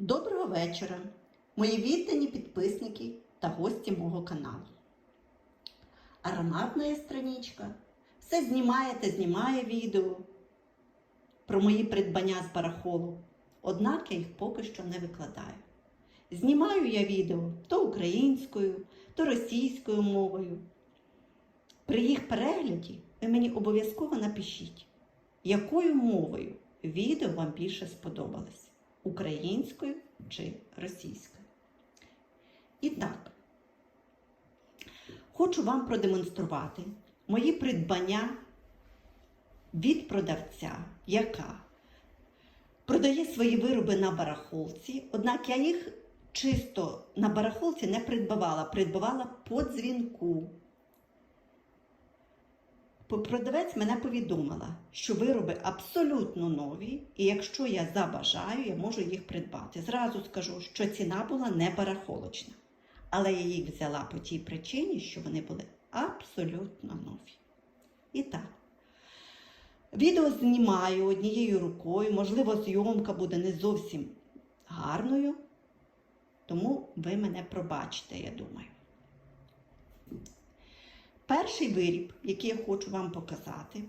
Доброго вечора, мої віддані підписники та гості мого каналу. Ароматна страничка все знімає та знімає відео про мої придбання з барахолу, однак я їх поки що не викладаю. Знімаю я відео то українською, то російською мовою. При їх перегляді ви мені обов'язково напишіть, якою мовою відео вам більше сподобалось українською чи російською. І так, хочу вам продемонструвати мої придбання від продавця, яка продає свої вироби на барахолці, однак я їх чисто на барахолці не придбавала, придбавала по дзвінку. Продавець мене повідомила, що вироби абсолютно нові, і якщо я забажаю, я можу їх придбати. Зразу скажу, що ціна була не барахолочна. Але я їх взяла по тій причині, що вони були абсолютно нові. І так, відео знімаю однією рукою, можливо, зйомка буде не зовсім гарною, тому ви мене пробачите, я думаю. Перший виріб, який я хочу вам показати,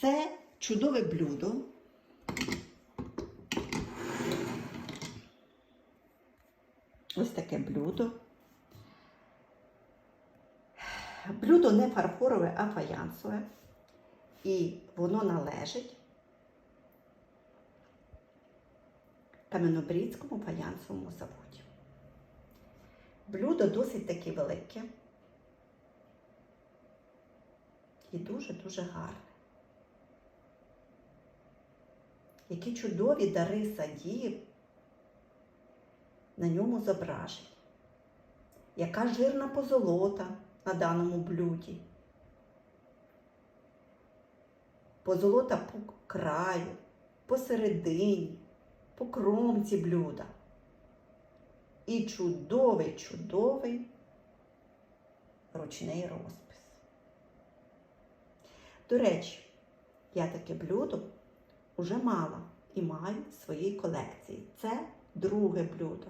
це чудове блюдо. Ось таке блюдо. Блюдо не фарфорове, а фаянсове. І воно належить Кам'янобрідському фаянсовому заводі. Блюдо досить таки велике. І дуже-дуже гарне. Які чудові дари садів на ньому зображені. Яка жирна позолота на даному блюді. Позолота по краю, посередині, по кромці блюда. І чудовий, чудовий ручний розпис. До речі, я таке блюдо вже мала і маю в своїй колекції. Це друге блюдо.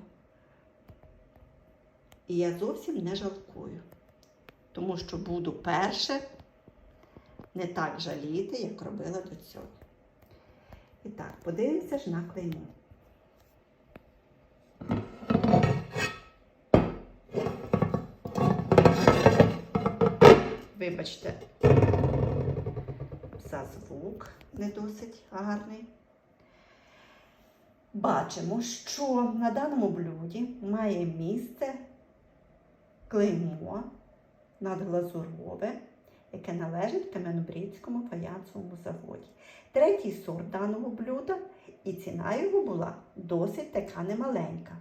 І я зовсім не жалкую, тому що буду перше не так жаліти, як робила до цього. І так, подивимося ж на клеймо. Вибачте, за звук не досить гарний. Бачимо, що на даному блюді має місце клеймо надглазурове, яке належить Кам'янобрідському фаянсовому заводі. Третій сорт даного блюда, і ціна його була досить така немаленька.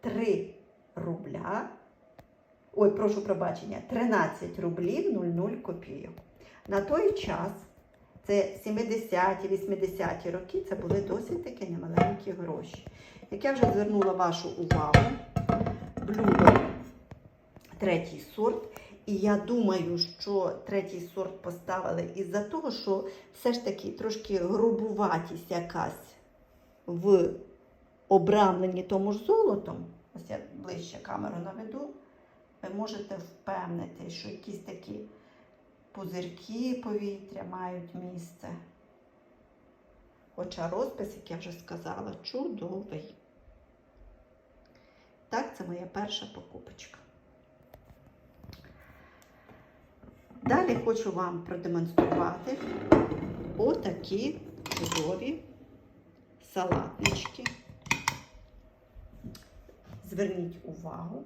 3 рубля. Ой, прошу пробачення, 13 рублів 00 копійок. На той час, це 70-ті, 80-ті роки, це були досить таки немаленькі гроші. Як я вже звернула вашу увагу, блюдо третій сорт. І я думаю, що третій сорт поставили із-за того, що все ж таки трошки грубуватість якась в обрамленні тому ж золотом. Ось я ближче камеру наведу. Ви можете впевнити, що якісь такі пузирки повітря мають місце. Хоча розпис, як я вже сказала, чудовий. Так, це моя перша покупочка. Далі хочу вам продемонструвати отакі чудові салатнички. Зверніть увагу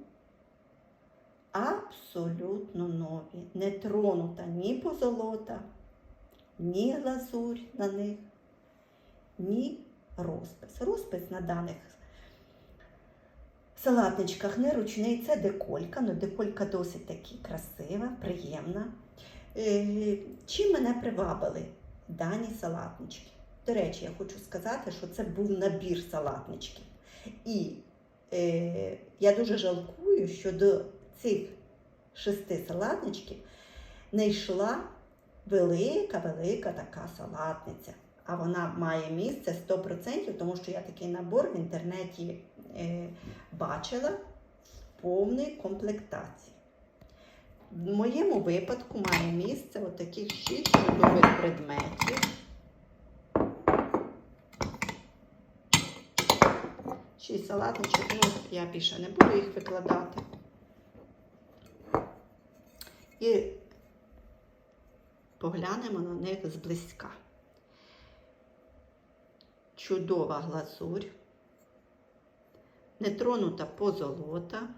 абсолютно нові. Не тронута ні позолота, ні глазурь на них, ні розпис. Розпис на даних салатничках не ручний, це деколька, але деколька досить таки красива, приємна. Е, Чим мене привабили дані салатнички? До речі, я хочу сказати, що це був набір салатничків. І е, я дуже жалкую, що до цих шести салатничків не йшла велика-велика така салатниця. а вона має місце 100%, тому що я такий набор в інтернеті е, бачила в повній комплектації. В моєму випадку має місце отаких 6 чудових предметів. Шість салатничок, ну, я більше не буду їх викладати. І поглянемо на них зблизька. Чудова глазурь, нетронута позолота,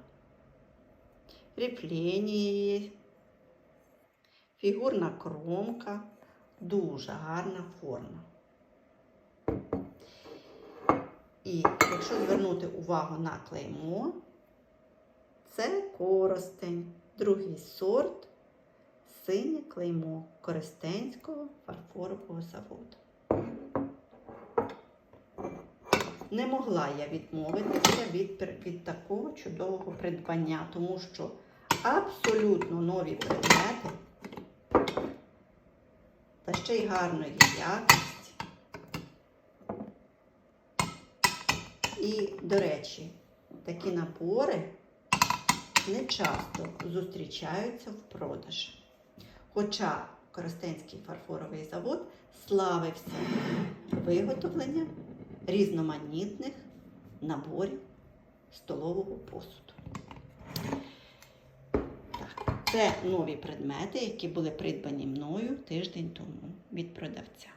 ріфлені, фігурна кромка, дуже гарна форма. І якщо звернути увагу на клеймо, це коростень, другий сорт, синє клеймо Коростенського фарфорового заводу. Не могла я відмовитися від, від такого чудового придбання, тому що абсолютно нові предмети та ще й гарної якості. І, до речі, такі набори не часто зустрічаються в продажі. Хоча Коростенський фарфоровий завод славився виготовленням різноманітних наборів столового посуду. Це нові предмети, які були придбані мною тиждень тому від продавця.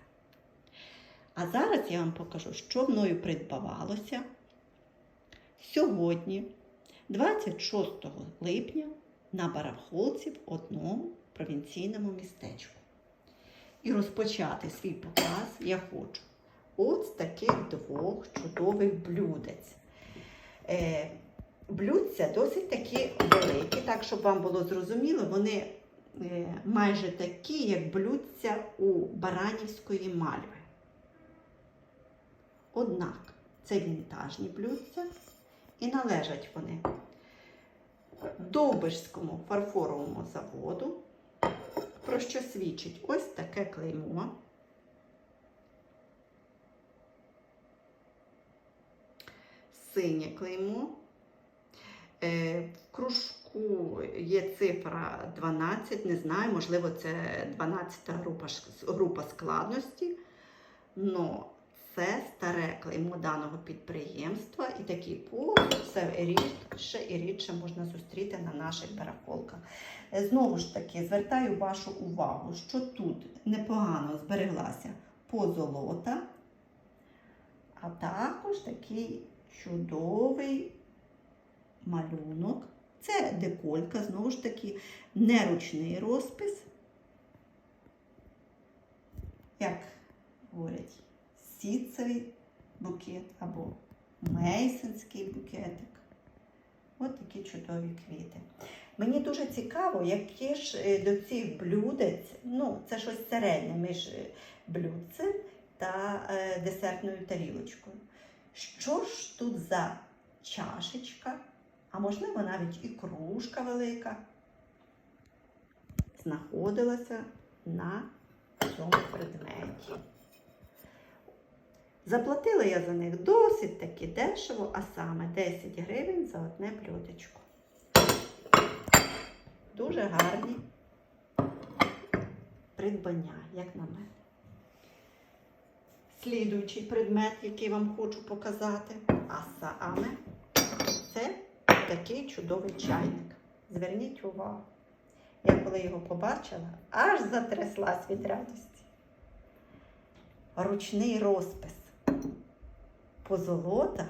А зараз я вам покажу, що мною придбавалося сьогодні, 26 липня, на барахолці в одному провінційному містечку. І розпочати свій показ я хочу от з таких двох чудових блюдець. Е, блюдця досить такі великі, так щоб вам було зрозуміло, вони е, майже такі, як блюдця у Баранівської мальви. Однак це вінтажні блюдця і належать вони Довбишському фарфоровому заводу, про що свідчить ось таке клеймо. Синє клеймо. Е, В кружку є цифра 12, не знаю, можливо, це 12 група, група складності. Но це старе клеймо даного підприємства і такий посуд все рідше і рідше можна зустріти на наших барахолках. Е, Знову ж таки, звертаю вашу увагу, що тут непогано збереглася позолота, а також такий чудовий малюнок. Це деколька, знову ж таки, неручний розпис, як говорять, сітцевий букет або мейсонський букетик. От такі чудові квіти. Мені дуже цікаво, які ж е, до цих блюдець, ну, це щось середнє між е, блюдцем та е, десертною тарілочкою. Що ж тут за чашечка, а можливо навіть і кружка велика, знаходилася на цьому предметі. Заплатила я за них досить таки дешево, а саме 10 гривень за одне блюдечко. Дуже гарні придбання, як на мене. Слідуючий предмет, який вам хочу показати, а саме це такий чудовий чайник. Зверніть увагу. Я коли його побачила, аж затряслась від радості. Ручний розпис. Позолота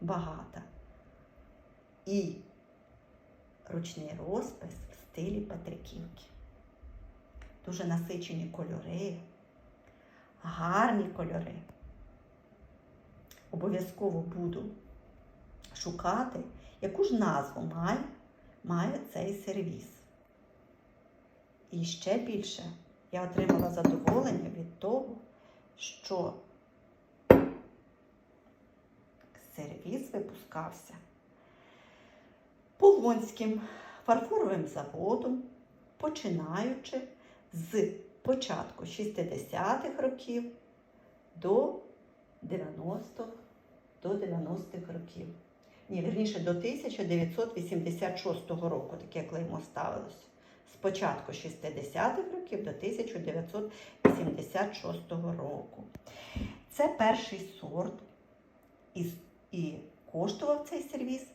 багата і ручний розпис в стилі Петриківки. Дуже насичені кольори, гарні кольори. Обов'язково буду шукати, яку ж назву має, має цей сервіс. І ще більше я отримала задоволення від того, що сервіс випускався Полонським фарфоровим заводом, починаючи з початку 60-х років до 90-х до 90-х років. Ні, верніше до 1986 року таке клеймо ставилося. Спочатку 60-х років до 1986 року. Це перший сорт і, і коштував цей сервіс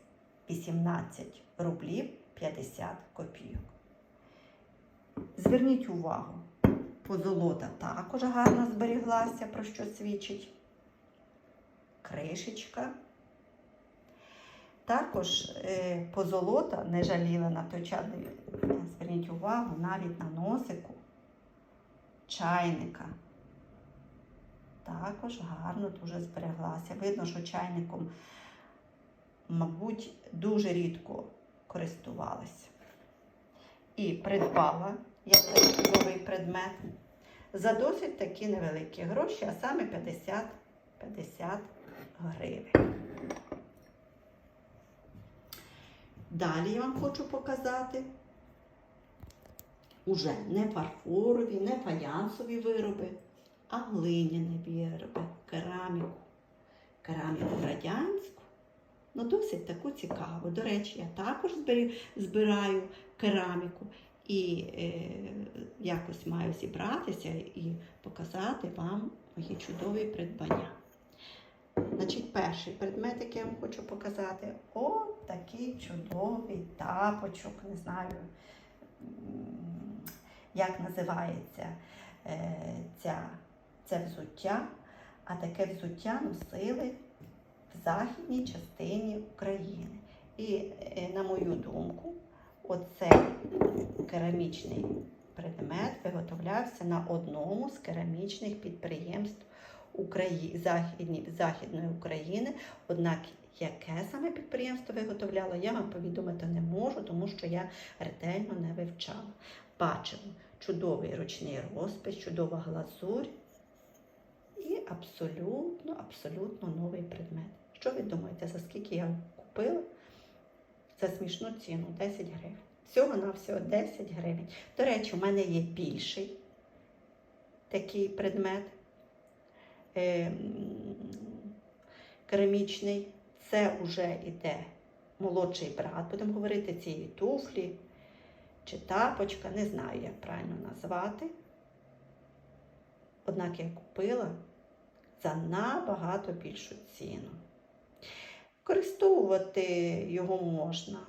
18 рублів 50 копійок. Зверніть увагу, позолота також гарно зберіглася, про що свідчить кришечка. Також е, позолота не жаліла на той. Зверніть увагу, навіть на носику чайника. Також гарно дуже збереглася. Видно, що чайником, мабуть, дуже рідко користувалася. І придбала я цей чудовий предмет за досить такі невеликі гроші, а саме 50 50 гривень. Далі я вам хочу показати уже не фарфорові, не фаянсові вироби, а глиняні вироби, кераміку. Кераміку радянську, ну досить таку цікаву. До речі, я також збираю кераміку і е, якось маю зібратися і показати вам мої чудові придбання. Значить, перший предмет, який я вам хочу показати, от такий чудовий тапочок, не знаю, як називається е, ця, це взуття, а таке взуття носили в західній частині України. І, е, на мою думку, оцей керамічний предмет виготовлявся на одному з керамічних підприємств Украї... Західні... Західної України. Однак, яке саме підприємство виготовляло, я вам повідомити не можу, тому що я ретельно не вивчала. Бачимо чудовий ручний розпис, чудова глазурь і абсолютно, абсолютно новий предмет. Що ви думаєте, за скільки я купила? За смішну ціну 10 гривень. Всього на всього 10 гривень. До речі, у мене є більший такий предмет е, керамічний. Це вже йде молодший брат, будемо говорити, цієї туфлі чи тапочка, не знаю, як правильно назвати. Однак я купила за набагато більшу ціну. Використовувати його можна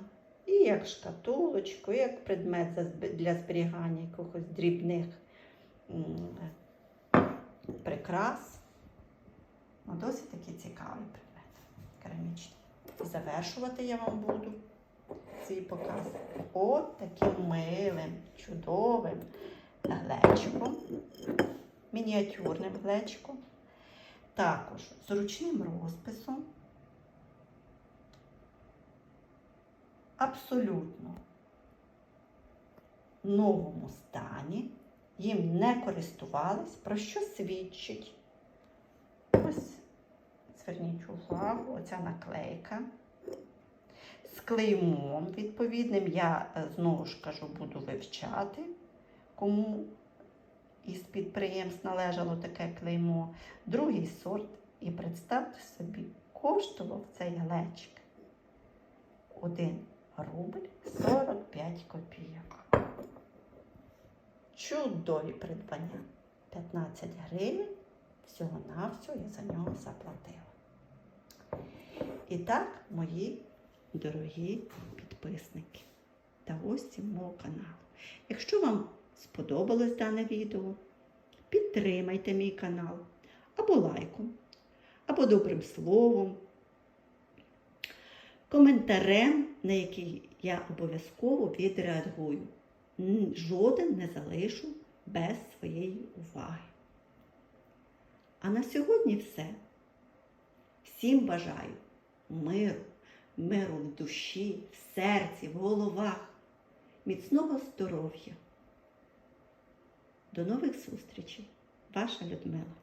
і як шкатулочку, і як предмет для зберігання якихось дрібних прикрас. Ну, досить такий цікавий предмет керамічний. І завершувати я вам буду свій показ от таким милим, чудовим глечиком, мініатюрним глечиком, також з ручним розписом. Абсолютно новому стані, їм не користувались, про що свідчить. Ось, зверніть увагу, оця наклейка з клеймом відповідним. Я е, знову ж кажу, буду вивчати, кому із підприємств належало таке клеймо. Другий сорт. І представте собі, коштував цей глечик 1 рубль 45 копійок. Чудові придбання. 15 гривень всього-навсього я за нього заплатила. І так, мої дорогі підписники та гості мого каналу. Якщо вам сподобалось дане відео, підтримайте мій канал або лайком, або добрим словом, коментарем, на який я обов'язково відреагую. Жоден не залишу без своєї уваги. А на сьогодні все. Всім бажаю миру, миру в душі, в серці, в головах, міцного здоров'я. До нових зустрічей, ваша Людмила.